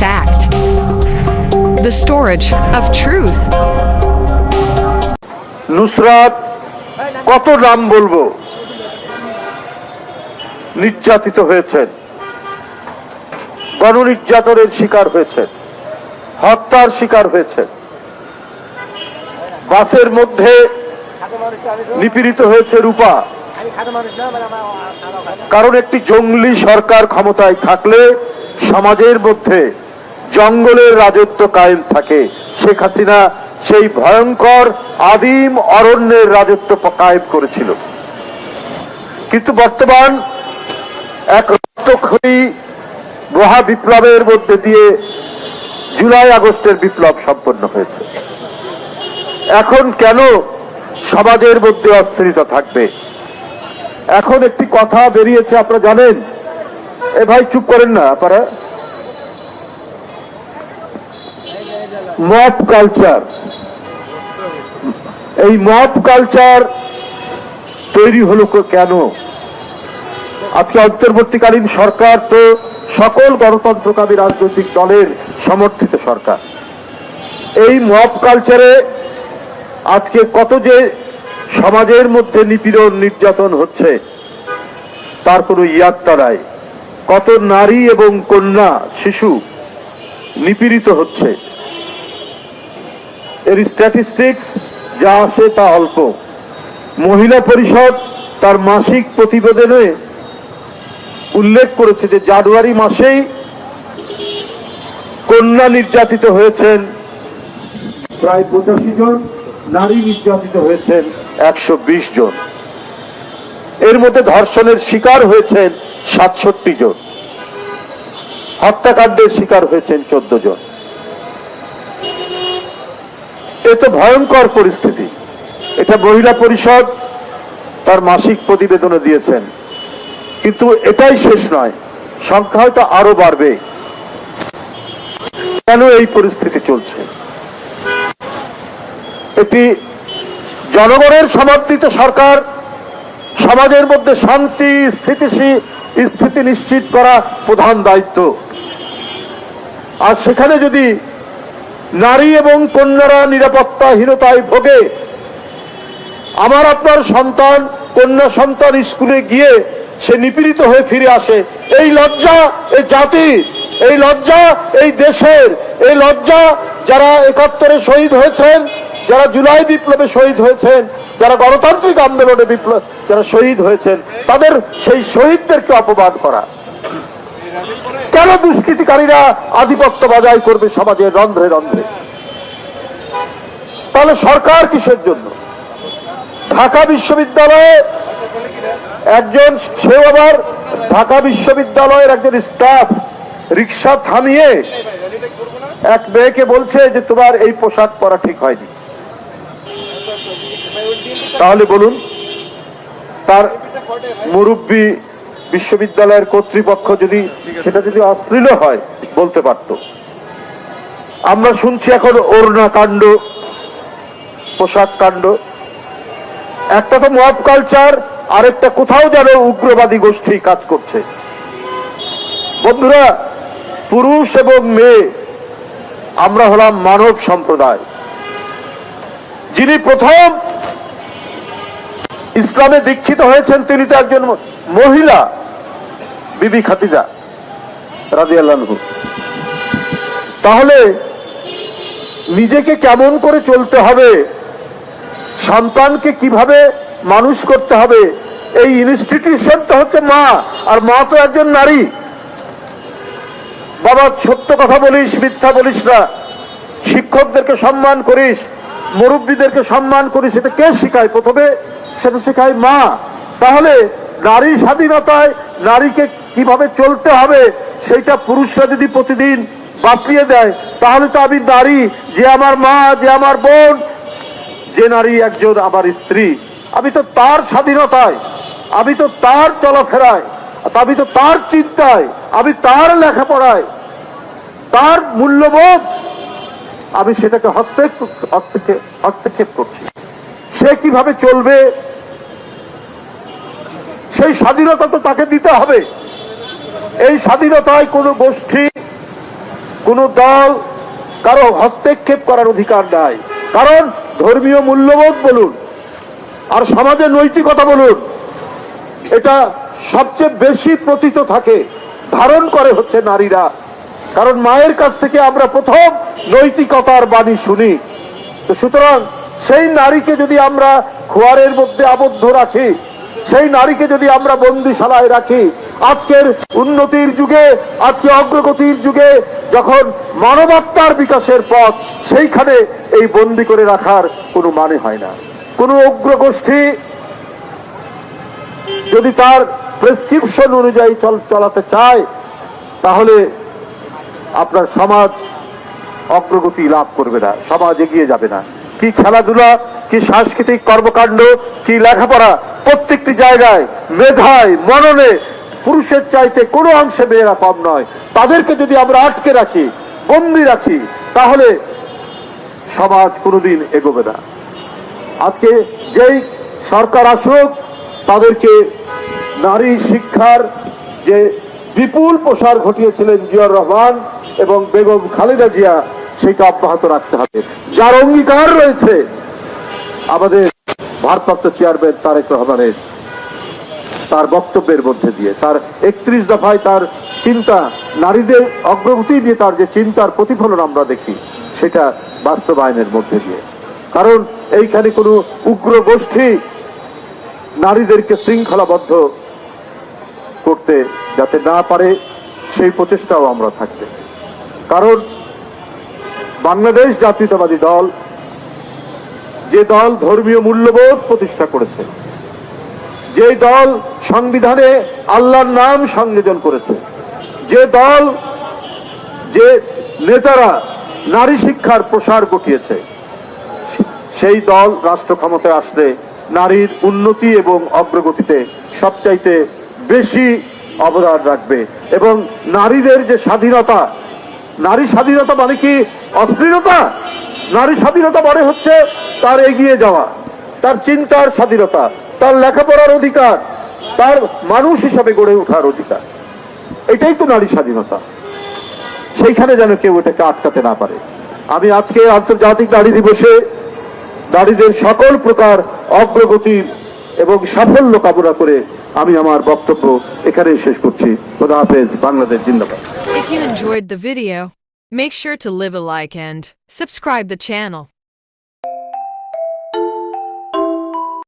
fact. The storage of truth. Nusrat, কত নাম বলব? নির্যাতিত হয়েছেন। গণনির্যাতনের শিকার হয়েছেন। হত্যার শিকার হয়েছেন। বাসের মধ্যে নিপীড়িত হয়েছে রূপা। কারণ একটি জঙ্গলি সরকার ক্ষমতায় থাকলে সমাজের মধ্যে জঙ্গলের রাজত্ব কায়েম থাকে। শেখ হাসিনা সেই ভয়ঙ্কর আদিম অরণ্যের রাজত্ব কায়েম করেছিল। কিন্তু বর্তমান এক রক্তক্ষয়ী মহা বিপ্লবের মধ্যে দিয়ে জুলাই আগস্টের বিপ্লব সম্পন্ন হয়েছে। এখন কেন সমাজের মধ্যে অস্থিরতা থাকবে? এখন একটি কথা বেরিয়েছে, আপনারা জানেন? এ ভাই, চুপ করেন না, আপনারা। Mob culture. এই মপ কালচার তৈরি হলো কেন? আজকে অন্তর্বর্তীকালীন সরকার তো সকল গণতন্ত্রকামী রাজনৈতিক দলের সমর্থিত সরকার। এই মপ কালচারে আজকে কত যে সমাজের মধ্যে নিপীড়ন, নির্যাতন হচ্ছে, তার কোনো ইয়াত্তা নাই। কত নারী এবং কন্যা, শিশু নিপীড়িত হচ্ছে। এর স্ট্যাটিস্টিক্স যা আসে তা অল্প। মহিলা পরিষদ তার মাসিক প্রতিবেদনে উল্লেখ করেছে যে জানুয়ারি মাসেই কন্যা নির্যাতিত হয়েছেন। প্রায় পঁচাশি জন নারী নির্যাতিত হয়েছেন। একশো বিশ জন। এর মধ্যে ধর্ষণের শিকার হয়েছেন সাতষট্টি জন। হত্যাকাণ্ডের শিকার হয়েছেন চোদ্দ জন। এ তো ভয়ঙ্কর পরিস্থিতি। এটা মহিলা পরিষদ তার মাসিক প্রতিবেদনে দিয়েছেন। কিন্তু এটাই শেষ নয়, সংখ্যা হয়তো আরও বাড়বে। কেন এই পরিস্থিতি চলছে? এটি জনগণের সমর্থিত সরকার, সমাজের মধ্যে শান্তি স্থিতিশীল স্থিতি নিশ্চিত করা প্রধান দায়িত্ব। আর সেখানে যদি নারী এবং কন্যারা নিরাপত্তাহীনতায় ভোগে। আমার আপনার সন্তান, কন্যা সন্তান স্কুলে গিয়ে সে নিপীড়িত হয়ে ফিরে আসে। এই লজ্জা এই জাতি, এই লজ্জা এই দেশের, এই লজ্জা যারা একাত্তরে শহীদ হয়েছেন, যারা জুলাই বিপ্লবে শহীদ হয়েছেন, যারা গণতান্ত্রিক আন্দোলনে বিপ্লব, যারা শহীদ হয়েছেন, তাদের সেই শহীদদেরকে অপবাদ করা। কেন দুষ্কৃতিকারীরা আধিপত্য বজায় করবে সমাজের রন্ধ্রে রন্ধ্রে? তাহলে সরকার কিসের জন্য? ঢাকা বিশ্ববিদ্যালয়ে একজন সেও আবার ঢাকা বিশ্ববিদ্যালয়ের একজন স্টাফ রিক্সা থামিয়ে এক মেয়েকে বলছে যে তোমার এই পোশাক পরা ঠিক হয়নি। তাহলে বলুন, তার মুরব্বী বিশ্ববিদ্যালয়ের কর্তৃপক্ষ যদি সেটা যদি অশ্লীল হয়, বলতে পারত। আমরা শুনছি এখন অরুণা কাণ্ড, পোশাক কাণ্ড। একটা তো মব কালচার আরেকটা কোথাও যেন উগ্রবাদী গোষ্ঠী কাজ করছে। বন্ধুরা, পুরুষ এবং মেয়ে, আমরা হলাম মানব সম্প্রদায়। যিনি প্রথম ইসলামে দীক্ষিত হয়েছেন, তিনি তো একজন মহিলা। বিবি খাতিজা রাজি আল্লাহ তাহলে নিজেকে কেমন করে চলতে হবে? সন্তানকে কীভাবে মানুষ করতে হবে? এই ইনস্টিটিউশনটা হচ্ছে মা, আর মা তো একজন নারী। বাবা, সত্য কথা বলিস, মিথ্যা বলিস না। শিক্ষকদেরকে সম্মান করিস, মুরব্বীদেরকে সম্মান করিস সেটা কে শেখায়? প্রথমে সেটা শেখায় মা। তাহলে নারী স্বাধীনতায় নারীকে কীভাবে চলতে হবে সেইটা পুরুষরা যদি প্রতিদিন বাপিয়ে দেয়, তাহলে তো আমি নারী, যে আমার মা, যে আমার বোন, যে নারী একজন আমার স্ত্রী। আমি তো তার স্বাধীনতায়, আমি তো তার চলাফেরায় আমি তো তার চিন্তায়, আমি তার লেখাপড়ায়, তার মূল্যবোধ, আমি সেটাকে হস্তক্ষেপ হস্তক্ষেপ করছি। সে কীভাবে চলবে? সেই স্বাধীনতা তো তাকে দিতে হবে। এই স্বাধীনতায় কোনো গোষ্ঠী, কোনো দল কারও হস্তক্ষেপ করার অধিকার নাই। কারণ ধর্মীয় মূল্যবোধ বলুন, আর সমাজের নৈতিকতা বলুন, এটা সবচেয়ে বেশি প্রতীত থাকে, ধারণ করে হচ্ছে নারীরা। কারণ মায়ের কাছ থেকে আমরা প্রথম নৈতিকতার বাণী শুনি। তো সুতরাং সেই নারীকে যদি আমরা খোয়ারের মধ্যে আবদ্ধ রাখি, সেই নারীকে যদি আমরা বন্দিশালায় রাখি আজকের উন্নতির যুগে, আজকে অগ্রগতির যুগে, যখন মানবাত্মার বিকাশের পথ, সেইখানে এই বন্দি করে রাখার কোনো মানে হয় না। কোনো অগ্রগোষ্ঠী যদি তার প্রেসক্রিপশন অনুযায়ী চল- চলাতে চায়, তাহলে আপনার সমাজ অগ্রগতি লাভ করবে না, সমাজ এগিয়ে যাবে না। কি খেলাধুলা, কি সাংস্কৃতিক কর্মকাণ্ড, কি লেখাপড়া, প্রত্যেকটি জায়গায় মেধায়, মননে পুরুষের চাইতে কোনো অংশে মেয়েরা কম নয়। তাদেরকে যদি আমরা আটকে রাখি বন্দি রাখি, তাহলে সমাজ কোনোদিন এগোবে না। আজকে যেই সরকার আসুক, তাদেরকে নারী শিক্ষার যে বিপুল প্রসার ঘটিয়েছিলেন জিয়াউর রহমান এবং বেগম খালেদা জিয়া, সেটা অব্যাহত রাখতে হবে। যার অঙ্গীকার রয়েছে আমাদের ভারপ্রাপ্ত চেয়ারম্যান তারেক রহমানের। তার বক্তব্যের মধ্যে দিয়ে, তার একত্রিশ দফায় তার চিন্তা, নারীদের অগ্রগতি নিয়ে তার যে চিন্তার প্রতিফলন আমরা দেখি, সেটা বাস্তবায়নের মধ্যে দিয়ে। কারণ এইখানে কোনো উগ্র গোষ্ঠী নারীদেরকে শৃঙ্খলাবদ্ধ করতে যাতে না পারে, সেই প্রচেষ্টাও আমরা থাকবে কারণ বাংলাদেশ জাতীয়তাবাদী দল, যে দল ধর্মীয় মূল্যবোধ প্রতিষ্ঠা করেছে যে দল সংবিধানে আল্লাহর নাম সংযোজন করেছে, যে দল, যে নেতারা নারী শিক্ষার প্রসার ঘটিয়েছে, সেই দল রাষ্ট্র ক্ষমতায় আসলে নারীর উন্নতি এবং অগ্রগতিতে সবচাইতে বেশি অবদান রাখবে এবং নারীদের যে স্বাধীনতা, নারী স্বাধীনতা মানে কি অশ্লীলতা? নারী স্বাধীনতা মানে হচ্ছে তার এগিয়ে যাওয়া। তার চিন্তার স্বাধীনতা তার লেখাপড়ার অধিকার তার মানুষ হিসাবে গড়ে ওঠার অধিকার। এটাই তো নারী স্বাধীনতা। সেইখানে যেন কেউ এটাকে আটকাতে না পারে। আমি আজকে আন্তর্জাতিক নারী দিবসে নারীদের সকল প্রকার অগ্রগতির এবং সাফল্য কামনা করে আমি আমার বক্তব্য এখানেই শেষ করছি। খোদা হাফেজ বাংলাদেশ জিন্দাবাদ। If you enjoyed the video, make sure to leave a like and subscribe the channel.